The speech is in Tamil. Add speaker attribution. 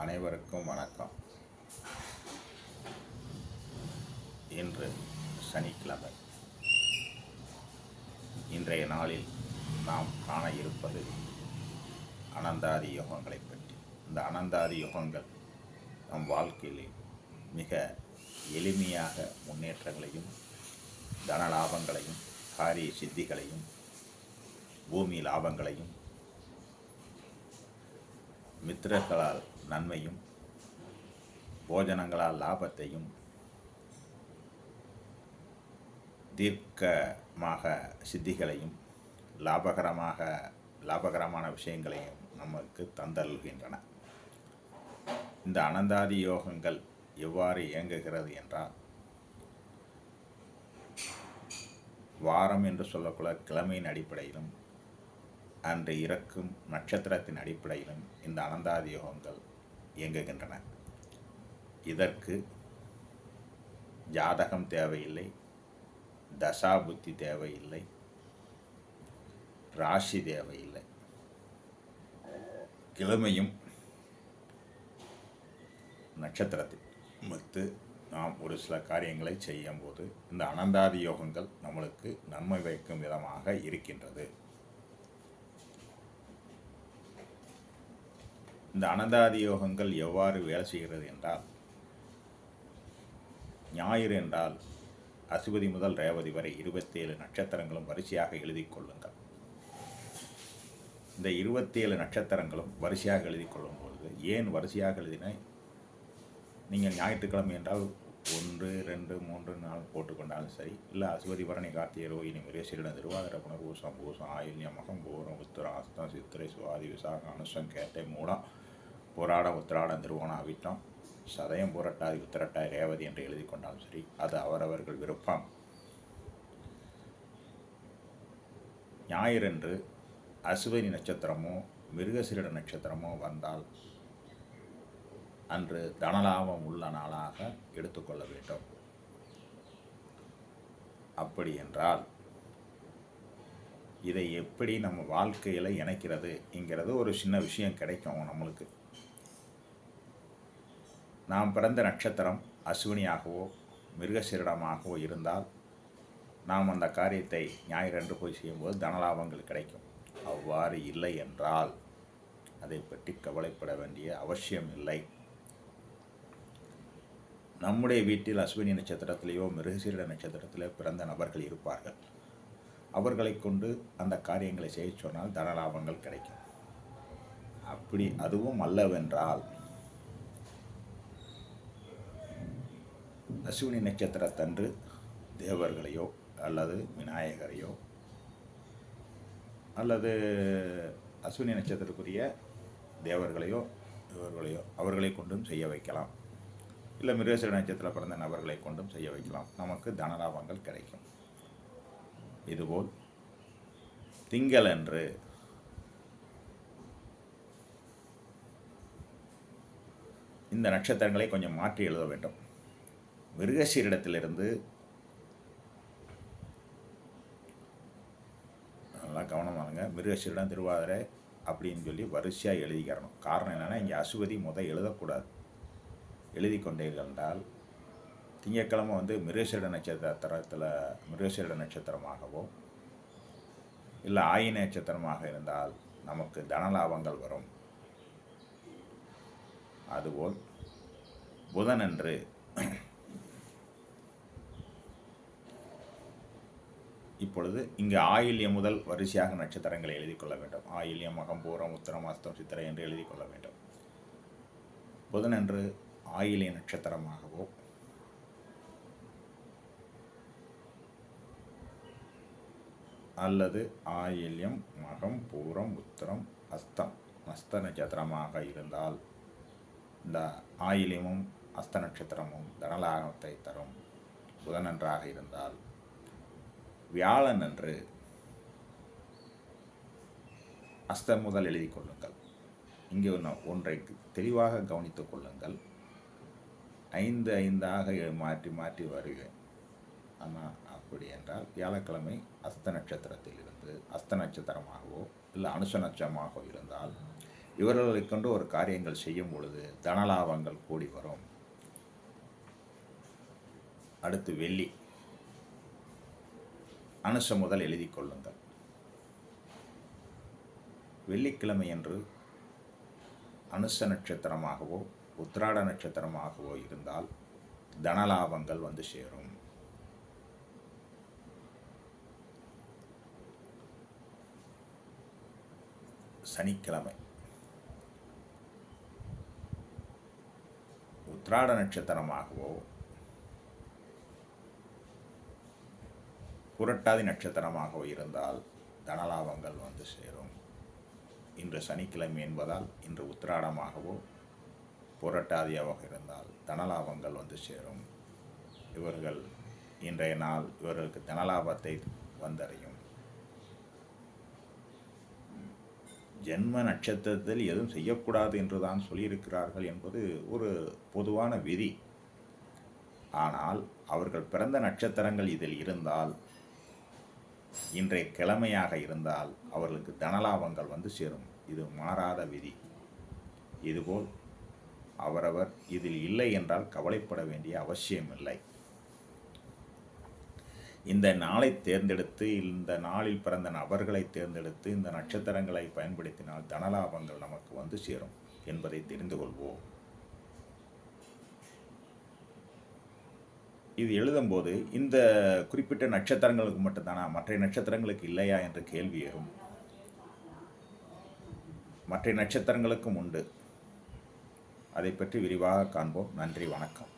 Speaker 1: அனைவருக்கும் வணக்கம். இன்று சனிக்கிழமை. இன்றைய நாளில் நாம் காண இருப்பது அனந்தாதி யோகங்களை பற்றி. இந்த அனந்தாதி யோகங்கள் நம் வாழ்க்கையிலே மிக எளிமையாக முன்னேற்றங்களையும் தன லாபங்களையும் காரிய சித்திகளையும் பூமி லாபங்களையும் மித்திரர்களால் நன்மையும் போஜனங்களால் லாபத்தையும் தீர்க்கமாக சித்திகளையும் லாபகரமாக லாபகரமான விஷயங்களையும் நமக்கு தந்தருள்கின்றன. இந்த அனந்தாதி யோகங்கள் எவ்வாறு இயங்குகிறது என்றால் வாரம் என்று சொல்லக்கூட கிழமையின் அடிப்படையிலும் அன்று இறக்கும் நட்சத்திரத்தின் அடிப்படையிலும் இந்த அனந்தாதி யோகங்கள் இயங்குகின்றன. இதற்கு ஜாதகம் தேவையில்லை தசா புத்தி தேவையில்லை ராசி தேவையில்லை. கிழமையும் நட்சத்திரத்தில். மத்து நாம் ஒரு சில காரியங்களை செய்யும்போது இந்த அனந்தாதி யோகங்கள் நம்மளுக்கு நன்மை வைக்கும் விதமாக இருக்கின்றது. இந்த அனந்தாதி யோகங்கள் எவ்வாறு வேலை செய்கிறது என்றால் ஞாயிறு என்றால் அசுபதி முதல் ரேவதி வரை இருபத்தேழு நட்சத்திரங்களும் வரிசையாக எழுதி கொள்ளுங்கள். இந்த இருபத்தேழு நட்சத்திரங்களும் வரிசையாக எழுதி கொள்ளும் பொழுது ஏன் வரிசையாக எழுதின? நீங்கள் ஞாயிற்றுக்கிழமை என்றால் ஒன்று ரெண்டு மூன்று நாள் போட்டுக்கொண்டாலும் சரி இல்லை அசுவதி பரணி கார்த்திகை ரோஹிணி மிரேசிரிடம் திருவாதிர புனர்பூசம் பூசம் ஆயுள்யம் மகம் பூரம் உத்திரம் அஸ்தம் சித்திரை சுவாதி விசாகம் அனுஷம் கேட்டை மூலம் போராடம் உத்திராடம் திருவோணம் அவிட்டம் சதயம் புரட்டாதி உத்திரட்டாய் ரேவதி என்று எழுதி கொண்டாலும் சரி அது அவரவர்கள் விருப்பம். ஞாயிறன்று அசுவனி நட்சத்திரமோ மிருகசிரிட நட்சத்திரமோ வந்தால் அன்று தனலாபம் உள்ள நாளாக எடுத்துக்கொள்ள வேண்டும். அப்படி என்றால் இதை எப்படி நம்ம வாழ்க்கையில் இணைக்கிறது என்கிறது ஒரு சின்ன விஷயம் கிடைக்கும் நம்மளுக்கு. நாம் பிறந்த நட்சத்திரம் அஸ்வினியாகவோ மிருகசீரிடமாகவோ இருந்தால் நாம் அந்த காரியத்தை ஞாயிறன்று போய் செய்யும்போது தனலாபங்கள் கிடைக்கும். அவ்வாறு இல்லை என்றால் அதை பற்றி கவலைப்பட வேண்டிய அவசியம் இல்லை. நம்முடைய வீட்டில் அஸ்வினி நட்சத்திரத்திலேயோ மிருகசீரிட நட்சத்திரத்திலே பிறந்த நபர்கள் இருப்பார்கள். அவர்களை கொண்டு அந்த காரியங்களை செய்ய சொன்னால் தனலாபங்கள் கிடைக்கும். அப்படி அதுவும் அல்லவென்றால் அஸ்வினி நட்சத்திரத்தன்று தேவர்களையோ அல்லது விநாயகரையோ அல்லது அஸ்வினி நட்சத்திரத்துக்குரிய தேவர்களையோ இவர்களையோ அவர்களை கொண்டும் செய்ய வைக்கலாம். இல்லை மிருகசிர நட்சத்திரம் பிறந்த நபர்களை கொண்டும் செய்ய வைக்கலாம். நமக்கு தனலாபங்கள் கிடைக்கும். இதுபோல் திங்களன்று இந்த நட்சத்திரங்களை கொஞ்சம் மாற்றி எழுத வேண்டும். மிருகசீரிடத்திலிருந்து நல்லா கவனமானுங்க மிருகசீரிடம் திருவாதிரை அப்படின்னு சொல்லி வரிசையாக எழுதிக்கிறணும் காரணம். என்னென்னா இங்கே அசுவதி முத எழுதக்கூடாது. எழுதி கொண்டீர்கள் என்றால் திங்கட்கிழமை வந்து மிருகசீரிட நட்சத்திரத்தில் மிருகசீரிட நட்சத்திரமாகவோ இல்லை ஆயி நட்சத்திரமாக இருந்தால் நமக்கு தனலாபங்கள் வரும். அதுபோல் புதனன்று இப்பொழுது இங்கு ஆயில்யம் முதல் வரிசையாக நட்சத்திரங்களை எழுதி கொள்ள வேண்டும். ஆயில்யம் அகம்பூரம் உத்தரம் அஸ்தம் சித்திரை என்று எழுதி கொள்ள வேண்டும். புதனன்று ஆயிலிய நட்சத்திரமாகவோ அல்லது ஆயில்யம் மகம் பூரம் உத்தரம் அஸ்தம் அஸ்த நட்சத்திரமாக இருந்தால் இந்த ஆயிலியமும் அஸ்த நட்சத்திரமும் தனலாகத்தை தரும். புதனன்றாக இருந்தால் வியாழன் அன்று அஸ்தம் முதல் எழுதி கொள்ளுங்கள். இங்கே ஒன்று ஒன்றை தெளிவாக கவனித்துக் கொள்ளுங்கள். ஐந்து ஐந்தாக மாற்றி மாற்றி வருவேன் ஆனால் அப்படி என்றால் வியாழக்கிழமை அஸ்த நட்சத்திரத்தில் இருந்து அஸ்த நட்சத்திரமாகவோ இல்லை அனுச நட்சமாகவோ இருந்தால் இவர்களை கொண்டு ஒரு காரியங்கள் செய்யும் பொழுது தனலாபங்கள் கூடி வரும். அடுத்து வெள்ளி. அனுஷம் முதல் எழுதி கொள்ளுங்கள். வெள்ளிக்கிழமை அனுஷ நட்சத்திரமாகவோ உத்ராட நட்சத்திரமாகவோ இருந்தால் தனலாபங்கள் வந்து சேரும். சனிக்கிழமை. உத்ராட நட்சத்திரமாகவோ புரட்டாதி நட்சத்திரமாகவோ இருந்தால் தனலாபங்கள் வந்து சேரும். இன்று சனிக்கிழமை என்பதால் இன்று உத்திராடமாகவோ புரட்டாதியாக இருந்தால் தனலாபங்கள் வந்து சேரும். இவர்கள் இன்றைய நாள் இவர்களுக்கு தனலாபத்தை வந்தடையும். ஜென்ம நட்சத்திரத்தில் எதுவும் செய்யக்கூடாது என்று தான் சொல்லியிருக்கிறார்கள் என்பது ஒரு பொதுவான விதி. ஆனால் அவர்கள் பிறந்த நட்சத்திரங்கள் இதில் இருந்தால் இன்றைய கிழமையாக இருந்தால் அவர்களுக்கு தனலாபங்கள் வந்து சேரும். இது மாறாத விதி. இதுபோல் அவரவர் இதில் இல்லை என்றால் கவலைப்பட வேண்டிய அவசியமில்லை. இந்த நாளை தேர்ந்தெடுத்து இந்த நாளில் பிறந்த நபர்களை தேர்ந்தெடுத்து இந்த நட்சத்திரங்களை பயன்படுத்தினால் தனலாபங்கள் நமக்கு வந்து சேரும் என்பதை தெரிந்து கொள்வோம். இது எழுதும்போது இந்த குறிப்பிட்ட நட்சத்திரங்களுக்கு மட்டும்தானா? மற்ற நட்சத்திரங்களுக்கு இல்லையா என்ற கேள்வி வரும் மற்ற நட்சத்திரங்களுக்கும் உண்டு. அதை பற்றி விரிவாக காண்போம். நன்றி வணக்கம்.